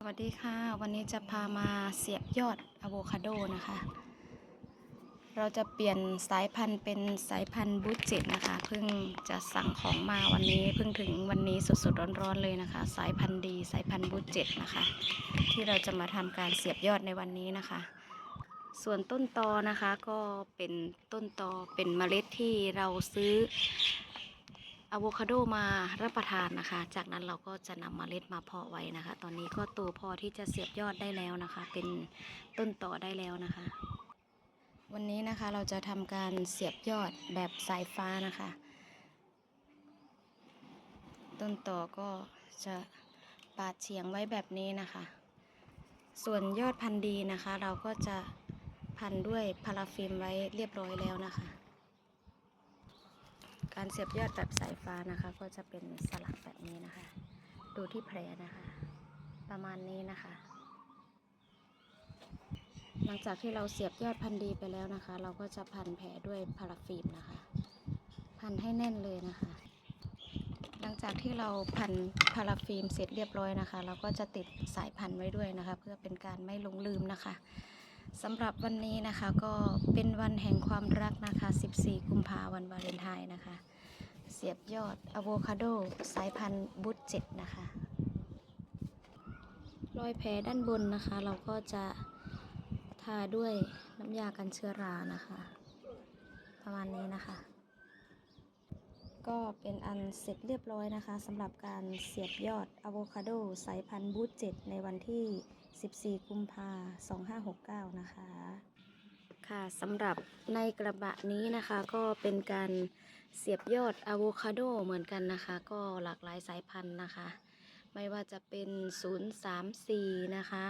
สวัสดีค่ะ วันนี้จะพามาเสียบยอดอะโวคาโดนะคะ เราจะเปลี่ยนสายพันธุ์เป็นสายพันธุ์บูเจ็ตนะคะ เพิ่งจะสั่งของมาวันนี้เพิ่งถึงวันนี้สดๆร้อนๆเลยนะคะ สายพันธุ์ดีสายพันธุ์บูเจ็ตนะคะ ที่เราจะมาทำการเสียบยอดในวันนี้นะคะ ส่วนต้นตอนะคะก็เป็นต้นตอเป็นเมล็ดที่เราซื้อ อะโวคาโดมารับประทานนะคะ จากนั้นเราก็จะนำเมล็ดมาเพาะไว้นะคะ ตอนนี้ก็โตพอที่จะเสียบยอดได้แล้วนะคะ เป็นต้นต่อได้แล้วนะคะ วันนี้นะคะเราจะทำการเสียบยอดแบบสายฟ้านะคะ ต้นต่อก็จะปาดเฉียงไว้แบบนี้นะคะ ส่วนยอดพันธุ์ดีนะคะ เราก็จะพันด้วยพาราฟิล์มไว้เรียบร้อยแล้วนะคะ การเสียบยอดแบบสายฟ้านะคะ ก็จะเป็นสลักแบบนี้นะคะ ดูที่แผลนะคะ ประมาณนี้นะคะ หลังจากที่เราเสียบยอดพันดีไปแล้วนะคะ เราก็จะพันแผลด้วยพาราฟิล์มนะคะ พันให้แน่นเลยนะคะ หลังจากที่เราพันพาราฟิล์มเสร็จเรียบร้อยนะคะ เราก็จะติดสายพันไว้ด้วยนะคะ เพื่อเป็นการไม่ลงลืมนะคะ สำหรับวันนี้นะคะก็เป็นวันแห่งความรักนะคะ 14 กุมภาวันวาเลนไทน์นะคะ เสียบยอดอะโวคาโด สายพันธุ์บุตเจ็ดนะคะรอยแผลด้านบนนะคะ เราก็จะทาด้วยน้ำยากันเชื้อรานะคะ ประมาณนี้นะคะ ก็เป็นอันเสร็จเรียบร้อยนะคะสำหรับการเสียบยอดอะโวคาโดสายพันธุ์บูตเจ็ดในวันที่ 14 กุมภา2569 นะคะ ค่ะสำหรับในกระบะนี้นะคะก็เป็นการเสียบยอดอะโวคาโดเหมือนกันนะคะ ก็หลากหลายสายพันธุ์นะคะ ไม่ว่าจะเป็น 034 นะคะ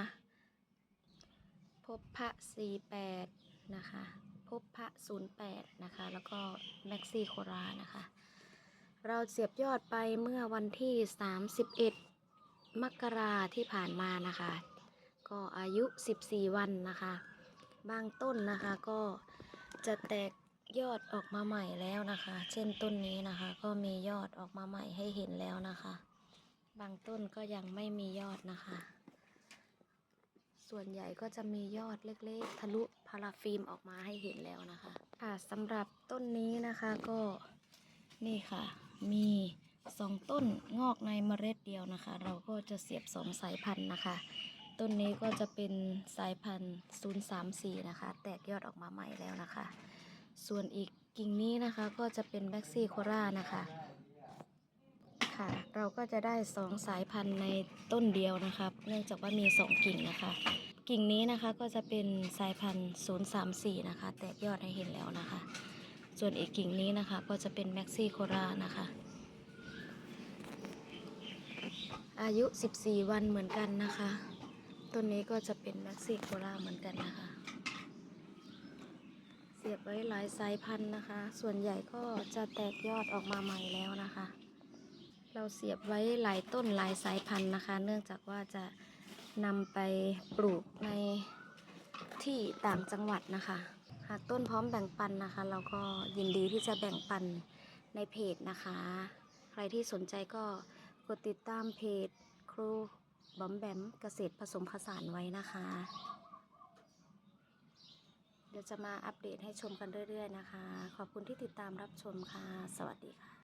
พบพระ 48 นะคะ พบพระ 08 นะคะ แล้วก็แม็กซี่โครานะคะ เราเสียบยอดไปเมื่อวันที่ 31มกราที่ผ่านมานะคะ ก็อายุ 14 วันนะคะ บางต้นนะคะก็จะแตกยอดออกมาใหม่แล้วนะคะ เช่นต้นนี้นะคะ ก็มียอดออกมาใหม่ให้เห็นแล้วนะคะ บางต้นก็ยังไม่มียอดนะคะ ส่วนใหญ่ก็จะมียอดเล็กๆ ทะลุพาราฟิล์มออกมาให้เห็นแล้วนะคะค่ะสำหรับต้นนี้นะคะก็นี่ค่ะ มีสองต้นงอกในเมล็ดเดียวนะคะ เราก็จะเสียบสองสายพันธุ์นะคะ ต้นนี้ก็จะเป็นสายพันธุ์ 034 นะคะ แตกยอดออกมาใหม่แล้วนะคะ ส่วนอีกกิ่งนี้นะคะก็จะเป็นแบ็กซี่โครานะคะ ค่ะ เราก็จะได้สองสายพันธุ์ในต้นเดียวนะคะเนื่องจากว่ามีสองกิ่งนะคะ กิ่งนี้นะคะก็จะเป็นสายพันธุ์ 034 นะคะ แตกยอดให้เห็นแล้วนะคะ ส่วนอีกกิ่งนี้นะคะก็จะเป็นแม็กซี่โครานะคะอายุ 14 วันเหมือนกันนะคะ ต้นนี้ก็จะเป็นแม็กซี่โคราเหมือนกันนะคะ เสียบไว้หลายสายพันธุ์นะคะ ส่วนใหญ่ก็จะแตกยอดออกมาใหม่แล้วนะคะ เราเสียบไว้หลายต้นหลายสายพันธุ์นะคะ เนื่องจากว่าจะนำไปปลูกในที่ต่างจังหวัดนะคะ หากต้นพร้อมแบ่งปันนะคะ เราก็ยินดีที่จะแบ่งปันในเพจนะคะ ใครที่สนใจก็กดติดตามเพจครู บอมแบมเกษตรผสมผสานไว้นะคะ เดี๋ยวจะมาอัปเดตให้ชมกันเรื่อย ๆ นะคะ ขอบคุณที่ติดตามรับชมค่ะ สวัสดีค่ะ